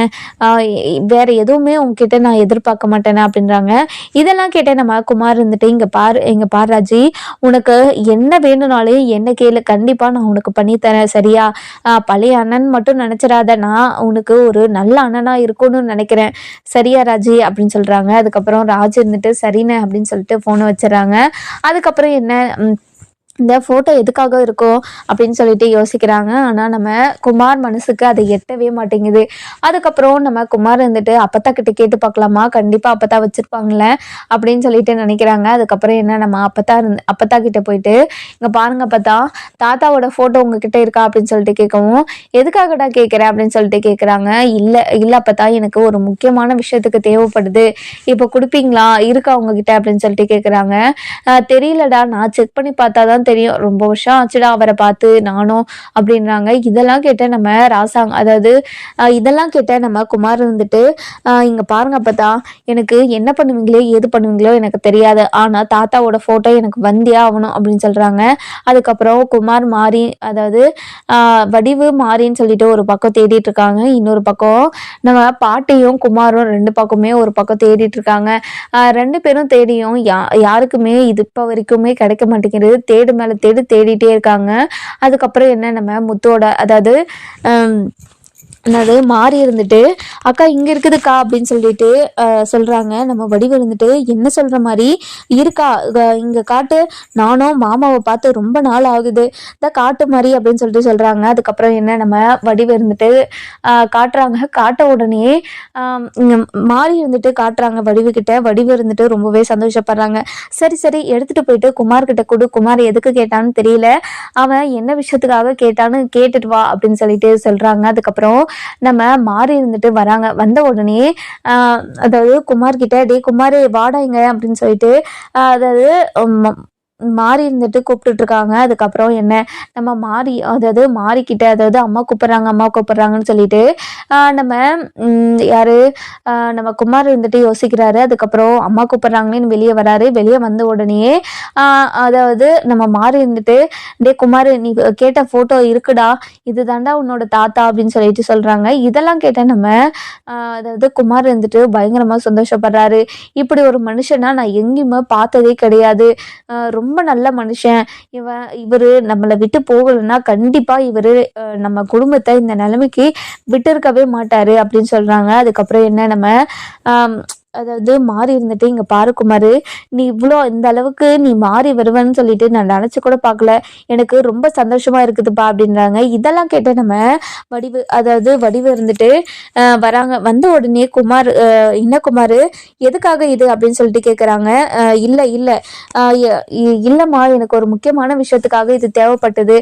[SPEAKER 1] வேறு எதுவுமே உங்ககிட்ட நான் எதிர்பார்க்க பார்க்க மாட்டேனே அப்படின்றாங்க. இதெல்லாம் கேட்டேன் நம்ம குமார் இருந்துட்டு இங்கே பாரு இங்கே பாரு ராஜி உனக்கு என்ன வேணும்னாலும் என்ன கேளு கண்டிப்பாக நான் உனக்கு பண்ணித்தரேன் சரியா? பழைய அண்ணன் மட்டும் நினச்சிடாத நான் உனக்கு ஒரு நல்ல அண்ணனாக இருக்கணும்னு நினைக்கிறேன் சரியா ராஜி? அப்படின்னு சொல்கிறாங்க அதுக்கப்புறம் ராஜ் இருந்துட்டு சரிண்ணே அப்படின்னு சொல்லிட்டு ஃபோனை வச்சிடறாங்க. அதுக்கப்புறம் என்ன இந்த ஃபோட்டோ எதுக்காக இருக்கும் அப்படின்னு சொல்லிட்டு யோசிக்கிறாங்க. ஆனால் நம்ம குமார் மனசுக்கு அதை எட்டவே மாட்டேங்குது. அதுக்கப்புறம் நம்ம குமார் இருந்துட்டு அப்பத்தா கிட்ட கேட்டு பார்க்கலாமா? கண்டிப்பாக அப்பத்தா வச்சுருப்பாங்களே அப்படின்னு சொல்லிட்டு நினைக்கிறாங்க. அதுக்கப்புறம் என்ன நம்ம அப்பத்தா இருந்து அப்பத்தா கிட்ட போயிட்டு இங்கே பாருங்க அப்பத்தா தாத்தாவோட ஃபோட்டோ உங்ககிட்ட இருக்கா? அப்படின்னு சொல்லிட்டு கேட்கவும் எதுக்காகடா கேட்குறேன் அப்படின்னு சொல்லிட்டு கேட்குறாங்க இல்லை இல்லை அப்பத்தா எனக்கு ஒரு முக்கியமான விஷயத்துக்கு தேவைப்படுது. இப்போ கொடுப்பீங்களா? இருக்கா உங்ககிட்ட? அப்படின்னு சொல்லிட்டு கேட்குறாங்க தெரியலடா. நான் செக் பண்ணி பார்த்தா தான் தெரியும். ரொம்ப வருஷம் ஆச்சுடா அவரை பார்த்து நானும் அப்படின்றாங்க. இதெல்லாம் கேட்ட நம்ம ராசாங் அதாவது இதெல்லாம் கேட்ட நம்ம குமார் இருந்துட்டு இங்கே இங்க பாருங்க அப்பதா எனக்கு என்ன பண்ணுவீங்களோ ஏது பண்ணுவீங்களோ எனக்கு தெரியாது. ஆனா தாத்தாவோட போட்டோ எனக்கு வந்தே ஆகணும் அப்படின்னு சொல்றாங்க. அதுக்கப்புறம் குமார் மாறி அதாவது வடிவு மாறின்னு சொல்லிட்டு ஒரு பக்கம் தேடிட்டு இருக்காங்க இன்னொரு பக்கம் நம்ம பாட்டியும் குமாரும் ரெண்டு பக்கமே ஒரு பக்கம் தேடிட்டு இருக்காங்க ரெண்டு பேரும் தேடியும் யா யாருக்குமே இது இப்போ வரைக்குமே கிடைக்க மாட்டேங்கிறது தேடும் மேலே தேடி தேடிட்டே இருக்காங்க. அதுக்கப்புறம் என்ன நம்ம முத்தோட அதாவது என்னது மாறி இருந்துட்டு அக்கா இங்கே இருக்குதுக்கா அப்படின்னு சொல்லிட்டு சொல்கிறாங்க சொல்றாங்க. நம்ம வடிவு இருந்துட்டு என்ன சொல்ற மாதிரி இருக்கா இங்க- காட்டு. நானும் மாமாவை பார்த்து ரொம்ப நாள் ஆகுது. இந்த காட்டு மாதிரி அப்படின்னு சொல்லிட்டு சொல்றாங்க. அதுக்கப்புறம் என்ன நம்ம வடிவு இருந்துட்டு காட்டுறாங்க. காட்ட உடனே மாறி இருந்துட்டு காட்டுறாங்க வடிவு கிட்ட. வடிவு இருந்துட்டு ரொம்பவே சந்தோஷப்படுறாங்க. சரி சரி எடுத்துட்டு போயிட்டு குமார் கிட்ட கொடு. குமார் எதுக்கு கேட்டான்னு தெரியல. அவன் என்ன விஷயத்துக்காக கேட்டான்னு கேட்டுட்டு வா அப்படின்னு சொல்லிட்டு சொல்றாங்க. அதுக்கப்புறம் நம்ம மாறி இருந்துட்டு வராங்க. வந்த உடனே ஆஹ், அதாவது குமார் கிட்ட டே குமார் வாடாங்க அப்படின்னு சொல்லிட்டு அதாவது உம், மாறி இருந்துட்டு கூப்பிட்டுட்டு இருக்காங்க. அதுக்கப்புறம் என்ன? நம்ம மாறி அதாவது மாறிக்கிட்ட அதாவது அம்மா கூப்பிட்றாங்க அம்மா கூப்பிட்றாங்கன்னு சொல்லிட்டு நம்ம யார்? யாரு நம்ம குமார் வந்துட்டு யோசிக்கிறாரு. அதுக்கப்புறம் அம்மா கூப்பிட்றாங்கன்னு வெளியே வராரு. வெளியே வந்த உடனே அதாவது நம்ம மாறி இருந்துட்டு டே குமார் நீ கேட்ட ஃபோட்டோ இருக்குடா. இது தாண்டா உன்னோட தாத்தா அப்படின்னு சொல்லிட்டு சொல்றாங்க. இதெல்லாம் கேட்ட நம்ம அதாவது குமார் இருந்துட்டு பயங்கரமா சந்தோஷப்படுறாரு. இப்படி ஒரு மனுஷனா நான் எங்கேயுமே பார்த்ததே கிடையாது. ரொம்ப நல்ல மனுஷன். இவன் இவர் நம்மளை விட்டு போகலைன்னா கண்டிப்பா இவர் நம்ம குடும்பத்தை இந்த நிலைமைக்கு விட்டு இருக்கவே மாட்டாரு அப்படின்னு சொல்றாங்க. அதுக்கப்புறம் என்ன நம்ம அதாவது மாறி இருந்துட்டு இங்க பாரு நீ இவ்வளோ இந்த அளவுக்கு நீ மாறி வருவேன்னு சொல்லிட்டு நான் நினைச்சு கூட பார்க்கல எனக்கு ரொம்ப சந்தோஷமா இருக்குதுப்பா அப்படின்றாங்க. இதெல்லாம் கேட்ட நம்ம வடிவு அதாவது வடிவு இருந்துட்டு வராங்க. வந்த உடனே குமார் என்ன குமார் எதுக்காக இது? அப்படின்னு சொல்லிட்டு கேட்குறாங்க இல்லை இல்லை. இல்லைம்மா எனக்கு ஒரு முக்கியமான விஷயத்துக்காக இது தேவைப்பட்டது.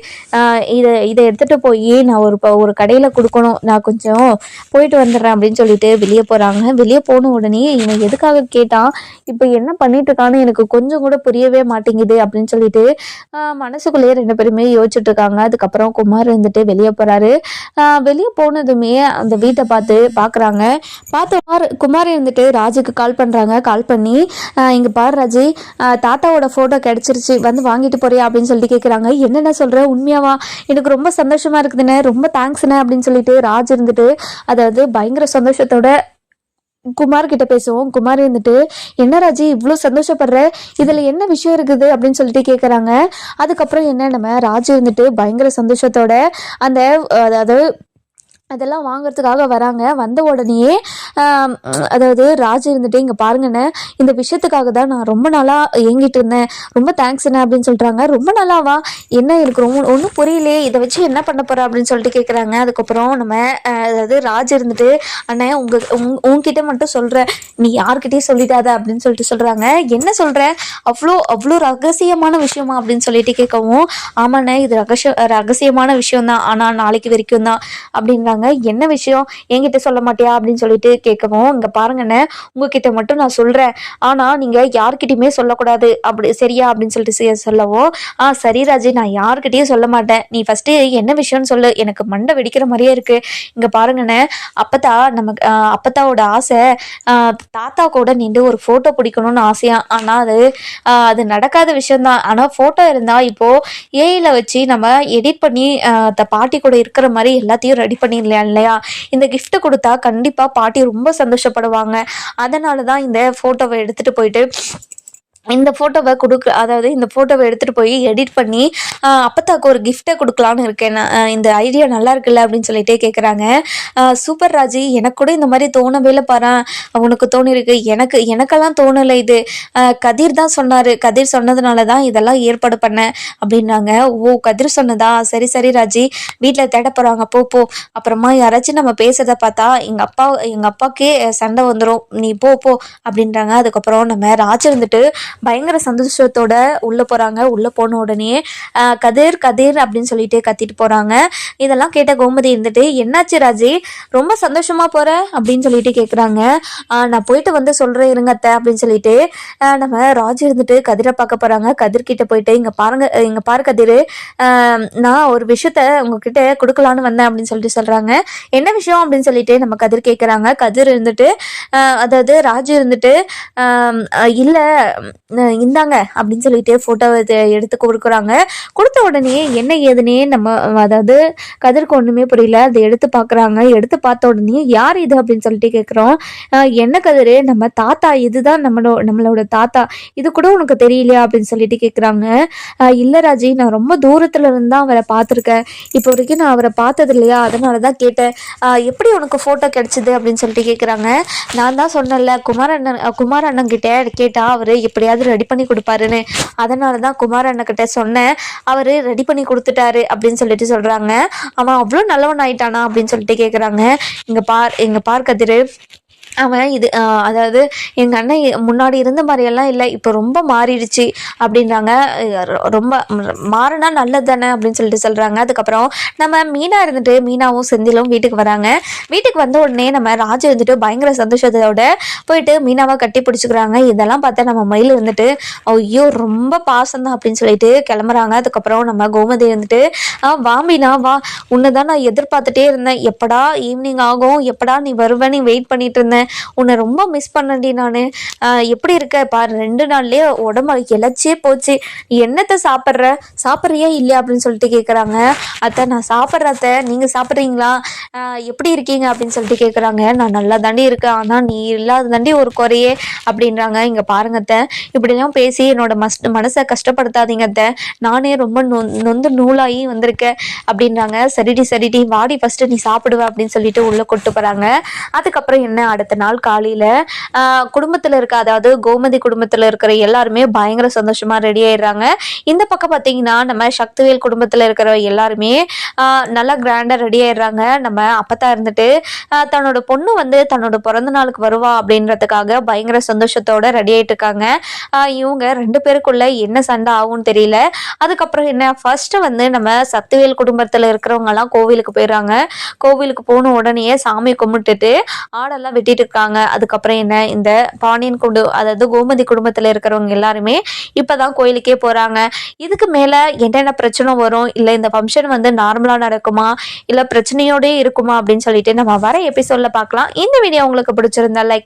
[SPEAKER 1] இதை இதை எடுத்துகிட்டு போய் நான் ஒரு ஒரு கடையில் கொடுக்கணும். நான் கொஞ்சம் போயிட்டு வந்துடுறேன் அப்படின்னு சொல்லிட்டு வெளியே போகிறாங்க வெளியே போன உடனே இவன் எதுக்காக கேட்டான் இப்போ என்ன பண்ணிட்டு இருக்கான்னு எனக்கு கொஞ்சம் கூட புரியவே மாட்டேங்குது அப்படின்னு சொல்லிட்டு மனசுக்குள்ளேயே ரெண்டு பேருமே யோசிச்சுட்டு இருக்காங்க அதுக்கப்புறம் குமார் வந்துட்டு வெளியே போகிறாரு வெளியே போனதுமே அந்த வீட்டை பார்த்து பார்க்குறாங்க பார்த்து குமார் குமார் இருந்துட்டு ராஜுக்கு கால் பண்ணுறாங்க கால் பண்ணி இங்கே பாரு ராஜி தாத்தாவோட ஃபோட்டோ கிடச்சிருச்சு. வந்து வாங்கிட்டு போறியா அப்படின்னு சொல்லிட்டு கேட்குறாங்க என்னென்ன சொல்கிற உண்மையாவா? எனக்கு ரொம்ப சந்தோஷமாக இருக்குதுண்ணே. ரொம்ப தேங்க்ஸ்ண்ணே அப்படின்னு சொல்லிட்டு ராஜ் இருந்துட்டு அதாவது பயங்கர சந்தோஷத்தோட குமார் கிட்ட பேசுவோம். குமார் வந்துட்டு என்ன ராஜி இவ்வளோ சந்தோஷப்படுற? இதில் என்ன விஷயம் இருக்குது? அப்படின்னு சொல்லிட்டு கேட்குறாங்க அதுக்கப்புறம் என்ன நம்ம ராஜி வந்துட்டு பயங்கர சந்தோஷத்தோட அந்த அதாவது அதெல்லாம் வாங்குறதுக்காக வராங்க. வந்த உடனேயே அதாவது ராஜ் இருந்துட்டு இங்கே பாருங்கண்ணே இந்த விஷயத்துக்காக தான் நான் ரொம்ப நாளாக ஏங்கிட்டு இருந்தேன். ரொம்ப தேங்க்ஸ் என்ன அப்படின்னு சொல்கிறாங்க ரொம்ப நாளாவா? என்ன எனக்கு ரொம்ப ஒன்றும் புரியலையே. இதை வச்சு என்ன பண்ண போகிற அப்படின்னு சொல்லிட்டு கேட்குறாங்க அதுக்கப்புறம் நம்ம அதாவது ராஜ் இருந்துட்டு அண்ணே உங்கள் உங் உங்ககிட்ட மட்டும் சொல்கிறேன் நீ யார்கிட்டயும் சொல்லிடாத அப்படின்னு சொல்லிட்டு சொல்கிறாங்க என்ன சொல்கிற அவ்வளோ அவ்வளோ ரகசியமான விஷயமா? அப்படின்னு சொல்லிட்டு கேட்கவும் ஆமாண்ணே இது ரகசிய ரகசியமான விஷயம் தான் ஆனால் நாளைக்கு வரைக்கும் தான் அப்படின்றாங்க என்ன விஷயம்? என்கிட்ட சொல்ல மாட்டியா? அப்படின்னு சொல்லிட்டு கேட்கவும் இங்கே பாருங்கண்ணே உங்ககிட்ட மட்டும் நான் சொல்கிறேன் ஆனால் நீங்கள் யார்கிட்டயுமே சொல்லக்கூடாது. அப்படி சரியா? அப்படின்னு சொல்லிட்டு சொல்லவும் ஆ சரி ராஜி நான் யார்கிட்டயும் சொல்ல மாட்டேன். நீ ஃபஸ்ட்டு என்ன விஷயம்னு சொல்லு. எனக்கு மண்டை வெடிக்கிற மாதிரியே இருக்குது இங்கே பாருங்கண்ணே அப்பத்தா நமக்கு அப்பத்தாவோட ஆசை தாத்தா கூட நின்று ஒரு ஃபோட்டோ பிடிக்கணும்னு ஆசையா? ஆனால் அது அது நடக்காத விஷயம்தான். ஆனால் ஃபோட்டோ இருந்தால் இப்போது ஏஐயில் வச்சு நம்ம எடிட் பண்ணி த பாட்டி கூட இருக்கிற மாதிரி எல்லாத்தையும் ரெடி பண்ணி இல்லையா இல்லையா? இந்த கிஃப்ட் கொடுத்தா கண்டிப்பாக பாட்டி ரொம்ப சந்தோஷப்படுவாங்க. அதனால தான் இந்த ஃபோட்டோவை எடுத்துகிட்டு போயிட்டு இந்த ஃபோட்டோவை கொடுக்க அதாவது இந்த ஃபோட்டோவை எடுத்துகிட்டு போய் எடிட் பண்ணி அப்பத்தாக்கு ஒரு கிஃப்ட்டை கொடுக்கலான்னு இருக்கேன். நான். இந்த ஐடியா நல்லா இருக்குல்ல அப்படின்னு சொல்லிட்டே கேட்குறாங்க சூப்பர் ராஜி எனக்கு கூட இந்த மாதிரி தோணவே இல்லை பாரு. உனக்கு தோணிருக்கு. எனக்கு எனக்கெல்லாம் தோணலை இது. கதிர் தான் சொன்னார். கதிர் சொன்னதுனால தான் இதெல்லாம் ஏற்பாடு பண்ணேன் அப்படின்னாங்க. ஓ கதிர் சொன்னதா? சரி சரி ராஜி. வீட்டில் தேட போகிறாங்க போ போ. அப்புறமா யாராச்சும் நம்ம பேசுகிறத பார்த்தா எங்கள் அப்பா எங்கள் அப்பாக்கே சண்டை வந்துடும் நீ போ போ அப்படின்றாங்க. அதுக்கப்புறம் நம்ம ராஜ் இருந்துட்டு பயங்கர சந்தோஷத்தோட உள்ளே போகிறாங்க உள்ளே போன உடனே கதிர் கதிர் அப்படின்னு சொல்லிட்டு கத்திட்டு போகிறாங்க இதெல்லாம் கேட்ட கோமதி இருந்துட்டு என்னாச்சு ராஜி? ரொம்ப சந்தோஷமா போற? அப்படின்னு சொல்லிட்டு கேட்குறாங்க நான் போயிட்டு வந்து சொல்கிறேன் இருங்க அத்தை அப்படின்னு சொல்லிட்டு நம்ம ராஜு இருந்துட்டு கதிரை பார்க்க போகிறாங்க கதிர்கிட்ட போயிட்டு இங்கே பாருங்க இங்கே பாரு கதிர் நான் ஒரு விஷயத்த உங்ககிட்ட கொடுக்கலான்னு வந்தேன் அப்படின்னு சொல்லிட்டு சொல்கிறாங்க என்ன விஷயம்? அப்படின்னு சொல்லிட்டு நம்ம கதிர் கேட்குறாங்க கதிர் இருந்துட்டு அதாவது ராஜு இருந்துட்டு இல்லை இந்தாங்க அப்படின்னு சொல்லிட்டு ஃபோட்டோ எடுத்து கொடுக்குறாங்க. கொடுத்த உடனே என்ன ஏதுனே நம்ம அதாவது கதிருக்கு ஒன்றுமே புரியல. அதை எடுத்து பார்க்குறாங்க எடுத்து பார்த்த உடனே யார் இது அப்படின்னு சொல்லிட்டு கேட்குறோம் என்ன கதிர்? நம்ம தாத்தா இதுதான் நம்மளோ நம்மளோட தாத்தா. இது கூட உனக்கு தெரியலையா அப்படின்னு சொல்லிட்டு கேட்குறாங்க இல்லை ராஜி நான் ரொம்ப தூரத்தில் இருந்து தான் அவரை பார்த்துருக்கேன். இப்போ வரைக்கும் நான் அவரை பார்த்தது இல்லையா? அதனால தான் கேட்டேன் எப்படி உனக்கு ஃபோட்டோ கிடச்சிது அப்படின்னு சொல்லிட்டு கேட்குறாங்க நான் தான் சொன்னேன்ல குமார் அண்ணன் குமார் அண்ணன் கிட்ட கேட்டால் அவர் எப்படியாவது ரெடி பண்ணி கொடுப்பாருன்னு. அதனால தான் குமார் அண்ணன் கிட்ட சொன்னேன். அவர் ரெடி பண்ணி கொடுத்துட்டாரு அப்படின்னு சொல்லிட்டு சொல்கிறாங்க அவன் அவ்வளோ நல்லவன் ஆயிட்டானா அப்படின்னு சொல்லிட்டு கேட்குறாங்க இங்கே பார் இங்கே பார் கதிர். அவன் இது அதாவது எங்கள் அண்ணன் முன்னாடி இருந்த மாதிரியெல்லாம் இல்லை இப்போ ரொம்ப மாறிடுச்சு அப்படின்றாங்க. ரொம்ப மாறினா நல்லது தானே அப்படின்னு சொல்லிட்டு சொல்கிறாங்க அதுக்கப்புறம் நம்ம மீனா இருந்துட்டு மீனாவும் செந்திலும் வீட்டுக்கு வராங்க. வீட்டுக்கு வந்த உடனே நம்ம ராஜு இருந்துட்டு பயங்கர சந்தோஷத்தோட போயிட்டு மீனாவை கட்டி பிடிச்சிக்கிறாங்க. இதெல்லாம் பார்த்தா நம்ம மயில் இருந்துட்டு ஐயோ ரொம்ப பாசம் தான் அப்படின்னு சொல்லிட்டு கிளம்புறாங்க. அதுக்கப்புறம் நம்ம கோமதி இருந்துட்டு வா மீனா வா. உன்னை தான் நான் எதிர்பார்த்துட்டே இருந்தேன். எப்படா ஈவினிங் ஆகும்? எப்படா நீ வருவ? நீ வெயிட் பண்ணிட்டு இருந்தேன். உன்னை ரொம்ப மிஸ் பண்ணடி நான். எப்படி இருக்க? பாரு ரெண்டு நாள்லயே உடம்பு இழைச்சே போச்சு. நீ என்னத்தை சாப்பிட்ற? சாப்பிட்றியா இல்லையா அப்படின்னு சொல்லிட்டு கேட்குறாங்க அத்தை நான் சாப்பிட்ற அத்தை. நீங்கள் சாப்பிட்றீங்களா? ஆஹ் எப்படி இருக்கீங்க? அப்படின்னு சொல்லிட்டு கேட்குறாங்க நான் நல்லா தாண்டி இருக்கேன். ஆனால் நீ இல்லாத தாண்டி ஒரு குறையே அப்படின்றாங்க. இங்கே பாருங்க அத்தை. இப்படிலாம் பேசி என்னோட மஸ் மனசை கஷ்டப்படுத்தாதீங்க அத்தை. நானே ரொம்ப நொ நொந்து நூலாகி வந்திருக்கேன் அப்படின்றாங்க. சரிடி சரிடி. வாடி ஃபஸ்ட்டு நீ சாப்பிடுவ அப்படின்னு சொல்லிட்டு உள்ளே கொட்டு போகிறாங்க அதுக்கப்புறம் என்ன அடுத்த நாள் காலையில் குடும்பத்தில் இருக்க அதாவது கோமதி குடும்பத்தில் இருக்கிற எல்லாருமே பயங்கர சந்தோஷமாக ரெடி ஆயிடுறாங்க. இந்த பக்கம் பார்த்தீங்கன்னா நம்ம சக்திவேல் குடும்பத்தில் இருக்கிற எல்லாருமே நல்லா கிராண்டாக ரெடி ஆயிடுறாங்க. நம்ம அப்பத்தா இருந்துட்டு தன்னோட பொண்ணு வந்து தன்னோட பிறந்த நாளுக்கு வருவா அப்படின்றதுக்காக பயங்கர சந்தோஷத்தோட ரெடி ஆயிட்டு இருக்காங்க. இவங்க ரெண்டு பேருக்குள்ள என்ன சண்டை ஆகும்னு தெரியல. அதுக்கப்புறம் என்ன ஃபர்ஸ்ட் வந்து நம்ம சக்திவேல் குடும்பத்தில் இருக்கிறவங்க எல்லாம் கோவிலுக்கு போயிடுறாங்க. கோவிலுக்கு போன உடனே சாமி கும்பிட்டுட்டு ஆடெல்லாம் வெட்டிட்டு இருக்காங்க. அதுக்கப்புறம் என்ன? இந்த பாண்டியன் குடு அதாவது கோமதி குடும்பத்தில் இருக்கிறவங்க எல்லாருமே இப்பதான் கோயிலுக்கே போறாங்க. இதுக்கு மேல என்னென்ன பிரச்சனை வரும்? இல்லை இந்த ஃபங்க்ஷன் வந்து நார்மலா நடக்குமா? இல்லை பிரச்சனையோடய இருக்குமா? அப்படின்னு சொல்லிட்டு நம்ம வர எபிசோட்ல பார்க்கலாம். இந்த வீடியோ உங்களுக்கு பிடிச்சிருந்தா லைக்